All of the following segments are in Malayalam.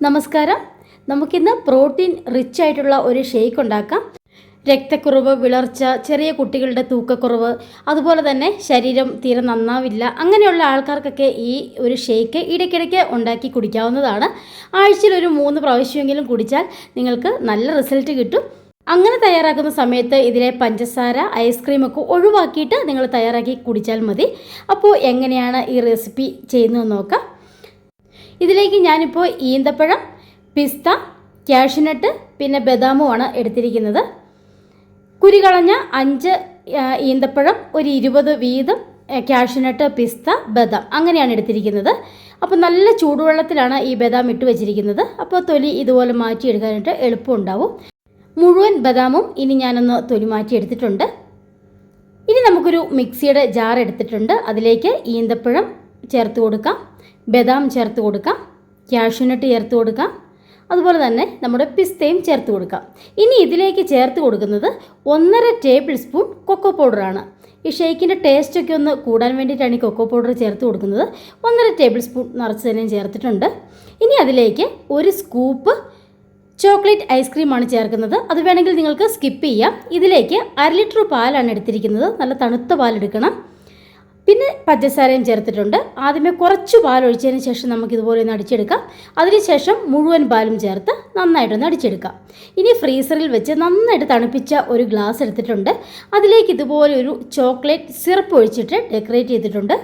നമസ്കാരം. നമുക്കിന്ന് പ്രോട്ടീൻ റിച്ച് ആയിട്ടുള്ള ഒരു ഷേക്ക് ഉണ്ടാക്കാം. രക്തക്കുറവ് വിളർച്ച ചെറിയ കുട്ടികളുടെ തൂക്കക്കുറവ് അതുപോലെ തന്നെ ശരീരം തീരെ നന്നാവില്ല അങ്ങനെയുള്ള ആൾക്കാർക്കൊക്കെ ഈ ഒരു ഷേക്ക് ഇടയ്ക്കിടയ്ക്ക് ഉണ്ടാക്കി കുടിക്കാവുന്നതാണ്. ആഴ്ചയിൽ ഒരു മൂന്ന് പ്രാവശ്യമെങ്കിലും കുടിച്ചാൽ നിങ്ങൾക്ക് നല്ല റിസൾട്ട് കിട്ടും. അങ്ങനെ തയ്യാറാക്കുന്ന സമയത്ത് ഇതിലെ പഞ്ചസാര ഐസ്ക്രീമൊക്കെ ഒഴിവാക്കിയിട്ട് നിങ്ങൾ തയ്യാറാക്കി കുടിച്ചാൽ മതി. അപ്പോൾ എങ്ങനെയാണ് ഈ റെസിപ്പി ചെയ്യുന്നതെന്ന് നോക്കാം. ഇതിലേക്ക് ഞാനിപ്പോൾ ഈന്തപ്പഴം പിസ്ത ക്യാഷ്നട്ട് പിന്നെ ബദാമുമാണ് എടുത്തിരിക്കുന്നത്. കുരുകളഞ്ഞ അഞ്ച് ഈന്തപ്പഴം ഒരു ഇരുപത് വീതം ക്യാഷ്നട്ട് പിസ്ത ബദാം അങ്ങനെയാണ് എടുത്തിരിക്കുന്നത്. അപ്പോൾ നല്ല ചൂടുവെള്ളത്തിലാണ് ഈ ബദാം ഇട്ട് വെച്ചിരിക്കുന്നത്. അപ്പോൾ തൊലി ഇതുപോലെ മാറ്റിയെടുക്കാനായിട്ട് എളുപ്പമുണ്ടാവും. മുഴുവൻ ബദാമും ഇനി ഞാനൊന്ന് തൊലി മാറ്റി എടുത്തിട്ടുണ്ട്. ഇനി നമുക്കൊരു മിക്സിയുടെ ജാർ എടുത്തിട്ടുണ്ട്. അതിലേക്ക് ഈന്തപ്പഴം ചേർത്ത് കൊടുക്കാം. ബദാം ചേർത്ത് കൊടുക്കാം ക്യാഷ്യൂനട്ട് ചേർത്ത് കൊടുക്കാം അതുപോലെ തന്നെ നമ്മുടെ പിസ്തയും ചേർത്ത് കൊടുക്കാം ഇനി ഇതിലേക്ക് ചേർത്ത് കൊടുക്കുന്നത് ഒന്നര ടേബിൾ സ്പൂൺ കൊക്കോ പൗഡറാണ് ഈ ഷേക്കിന്റെ ടേസ്റ്റൊക്കെ ഒന്ന് കൂടാൻ വേണ്ടിയിട്ടാണ് ഈ കൊക്കോ പൗഡർ ചേർത്ത് കൊടുക്കുന്നത്. ഒന്നര ടേബിൾ സ്പൂൺ നിറച്ച് ചേർത്തിട്ടുണ്ട്. ഇനി അതിലേക്ക് ഒരു സ്കൂപ്പ് ചോക്ലേറ്റ് ഐസ്ക്രീമാണ് ചേർക്കുന്നത്. അത് വേണമെങ്കിൽ നിങ്ങൾക്ക് സ്കിപ്പ് ചെയ്യാം. ഇതിലേക്ക് അര ലിറ്റർ പാലാണ് എടുത്തിരിക്കുന്നത്. നല്ല തണുത്ത പാലെടുക്കണം. പിന്നെ പഞ്ചസാരയും ചേർത്തിട്ടുണ്ട്. ആദ്യമേ കുറച്ച് പാൽ ഒഴിച്ചതിന് ശേഷം നമുക്ക് ഇതുപോലെ ഒന്ന് അടിച്ചെടുക്കാം. അതിനുശേഷം മുഴുവൻ പാലും ചേർത്ത് നന്നായിട്ടൊന്ന് അടിച്ചെടുക്കാം. ഇനി ഫ്രീസറിൽ വെച്ച് നന്നായിട്ട് തണുപ്പിച്ച ഒരു ഗ്ലാസ് എടുത്തിട്ടുണ്ട്. അതിലേക്ക് ഇതുപോലെ ഒരു ചോക്ലേറ്റ് സിറപ്പ് ഒഴിച്ചിട്ട് ഡെക്കറേറ്റ് ചെയ്തിട്ടുണ്ട്.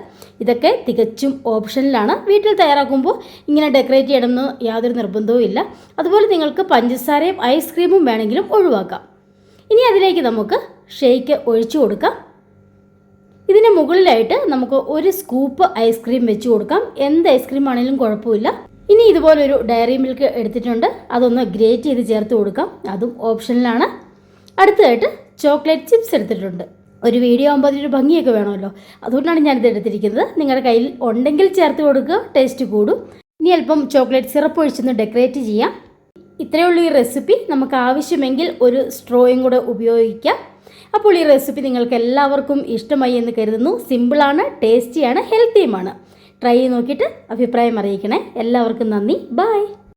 ഇതൊക്കെ തികച്ചും ഓപ്ഷനിലാണ്. വീട്ടിൽ തയ്യാറാക്കുമ്പോൾ ഇങ്ങനെ ഡെക്കറേറ്റ് ചെയ്യണമെന്ന് യാതൊരു നിർബന്ധവും ഇല്ല. അതുപോലെ നിങ്ങൾക്ക് പഞ്ചസാരയും ഐസ്ക്രീമും വേണമെങ്കിലും ഒഴിവാക്കാം. ഇനി അതിലേക്ക് നമുക്ക് ഷേക്ക് ഒഴിച്ചു കൊടുക്കാം. ഇതിന് മുകളിലായിട്ട് നമുക്ക് ഒരു സ്കൂപ്പ് ഐസ്ക്രീം വെച്ച് കൊടുക്കാം. എന്ത് ഐസ്ക്രീം ആണെങ്കിലും കുഴപ്പമില്ല. ഇനി ഇതുപോലൊരു ഡയറി മിൽക്ക് എടുത്തിട്ടുണ്ട്. അതൊന്ന് ഗ്രേറ്റ് ചെയ്ത് ചേർത്ത് കൊടുക്കാം. അതും ഓപ്ഷനിലാണ് അടുത്തതായിട്ട് ചോക്ലേറ്റ് ചിപ്സ് എടുത്തിട്ടുണ്ട്. ഒരു വീഡിയോ ആകുമ്പോൾ അതിനൊരു ഭംഗിയൊക്കെ വേണമല്ലോ. അതുകൊണ്ടാണ് ഞാനിത് എടുത്തിരിക്കുന്നത്. നിങ്ങളുടെ കയ്യിൽ ഉണ്ടെങ്കിൽ ചേർത്ത് കൊടുക്കുക. ടേസ്റ്റ് കൂടും. ഇനി അല്പം ചോക്ലേറ്റ് സിറപ്പ് ഒഴിച്ചൊന്ന് ഡെക്കറേറ്റ് ചെയ്യാം. ഇത്രയുള്ള ഈ റെസിപ്പി നമുക്ക് ആവശ്യമെങ്കിൽ ഒരു സ്ട്രോയും കൂടെ ഉപയോഗിക്കാം. അപ്പോൾ ഈ റെസിപ്പി നിങ്ങൾക്ക് എല്ലാവർക്കും ഇഷ്ടമായി എന്ന് കരുതുന്നു. സിമ്പിളാണ് ടേസ്റ്റിയാണ് ഹെൽത്തിയുമാണ് ട്രൈ ചെയ്ത് നോക്കിയിട്ട് അഭിപ്രായം അറിയിക്കണേ. എല്ലാവർക്കും നന്ദി. ബൈ